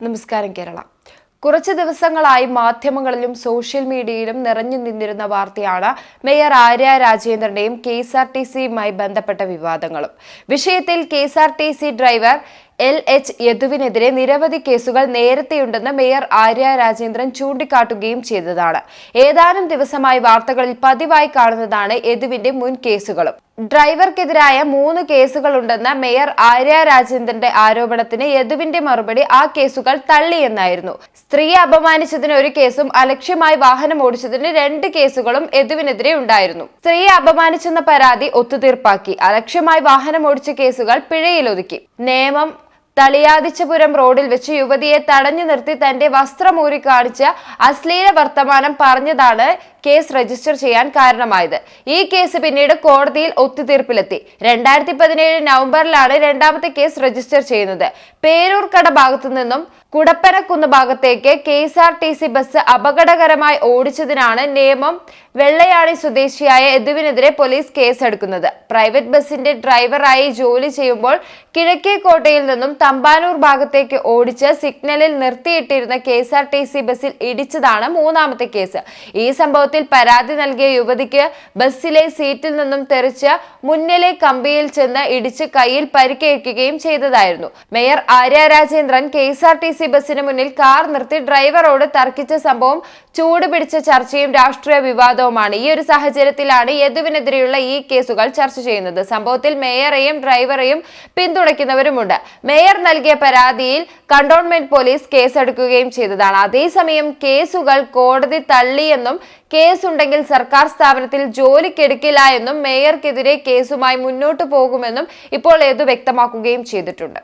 നമസ്കാരം കേരള. കുറച്ച് ദിവസങ്ങളായി മാധ്യമങ്ങളിലും സോഷ്യൽ മീഡിയയിലും നിറഞ്ഞു നിന്നിരുന്ന വാർത്തയാണ് മേയർ ആര്യ രാജേന്ദ്രന്റെയും കെ എസ് ആർ ടി സിയുമായി ബന്ധപ്പെട്ട വിവാദങ്ങളും. വിഷയത്തിൽ K S R T C driver L H യദുവിനെതിരെ നിരവധി കേസുകൾ നേരത്തെയുണ്ടെന്ന് മേയർ ആര്യ രാജേന്ദ്രൻ ചൂണ്ടിക്കാട്ടുകയും ചെയ്തതാണ്. ഏതാനും ദിവസമായി വാർത്തകളിൽ പതിവായി കാണുന്നതാണ് യദുവിന്റെ മുൻ കേസുകളും. ഡ്രൈവർക്കെതിരായ മൂന്ന് കേസുകളുണ്ടെന്ന മേയർ ആര്യ രാജേന്ദ്രന്റെ ആരോപണത്തിന് യദുവിന്റെ മറുപടി ആ കേസുകൾ തള്ളിയെന്നായിരുന്നു. സ്ത്രീയെ അപമാനിച്ചതിന് ഒരു കേസും അലക്ഷ്യമായി വാഹനം ഓടിച്ചതിന് രണ്ട് കേസുകളും യദുവിനെതിരെ ഉണ്ടായിരുന്നു. സ്ത്രീയെ അപമാനിച്ചെന്ന പരാതി ഒത്തുതീർപ്പാക്കി. അലക്ഷ്യമായി വാഹനം ഓടിച്ച കേസുകൾ പിഴയിലൊതുക്കി. നിയമം തളിയാദിച്ചപുരം റോഡിൽ വെച്ച് യുവതിയെ തടഞ്ഞു നിർത്തി തന്റെ വസ്ത്രമൂരി കാണിച്ച് അശ്ലീല വർത്തമാനം പറഞ്ഞതാണ് കേസ് രജിസ്റ്റർ ചെയ്യാൻ കാരണമായത്. ഈ കേസ് പിന്നീട് കോടതിയിൽ ഒത്തുതീർപ്പിലെത്തി. രണ്ടായിരത്തി പതിനേഴ് നവംബറിലാണ് രണ്ടാമത്തെ കേസ് രജിസ്റ്റർ ചെയ്യുന്നത്. പേരൂർക്കട ഭാഗത്തു നിന്നും കുടപ്പനക്കുന്ന് ഭാഗത്തേക്ക് K S R T C bus അപകടകരമായി ഓടിച്ചതിനാണ് നിയമം വെള്ളയാണി സ്വദേശിയായ യദുവിനെതിരെ പോലീസ് കേസെടുക്കുന്നത്. പ്രൈവറ്റ് ബസിന്റെ ഡ്രൈവറായി ജോലി ചെയ്യുമ്പോൾ കിഴക്കേക്കോട്ടയിൽ നിന്നും തമ്പാനൂർ ഭാഗത്തേക്ക് ഓടിച്ച് സിഗ്നലിൽ നിർത്തിയിട്ടിരുന്ന K S R T C ബസ്സിൽ ഇടിച്ചതാണ് മൂന്നാമത്തെ കേസ്. ഈ സംഭവത്തിൽ പരാതി നൽകിയ യുവതിക്ക് ബസ്സിലെ സീറ്റിൽ നിന്നും തെറിച്ച് മുന്നിലെ കമ്പിയിൽ ചെന്ന് ഇടിച്ച് കയ്യിൽ പരിക്കേൽക്കുകയും ചെയ്തതായിരുന്നു. Mayor Arya Rajendran K S R T C ബസ്സിന് മുന്നിൽ കാർ നിർത്തി ഡ്രൈവറോട് തർക്കിച്ച സംഭവം ചൂടുപിടിച്ച ചർച്ചയും രാഷ്ട്രീയ വിവാദവുമാണ്. ഈ ഒരു സാഹചര്യത്തിലാണ് യദുവിനെതിരെയുള്ള ഈ കേസുകൾ ചർച്ച ചെയ്യുന്നത്. സംഭവത്തിൽ മേയറെയും ഡ്രൈവറെയും പിന്തുണയ്ക്കുന്നവരുമുണ്ട്. മേയർ നൽകിയ പരാതിയിൽ കണ്ടോൺമെന്റ് പോലീസ് കേസെടുക്കുകയും ചെയ്തതാണ്. അതേസമയം കേസുകൾ കോടതി തള്ളിയെന്നും കേസുണ്ടെങ്കിൽ സർക്കാർ സ്ഥാപനത്തിൽ ജോലിക്കെടുക്കില്ല എന്നും മേയർക്കെതിരെ കേസുമായി മുന്നോട്ടു പോകുമെന്നും ഇപ്പോൾ ഏതു വ്യക്തമാക്കുകയും ചെയ്തിട്ടുണ്ട്.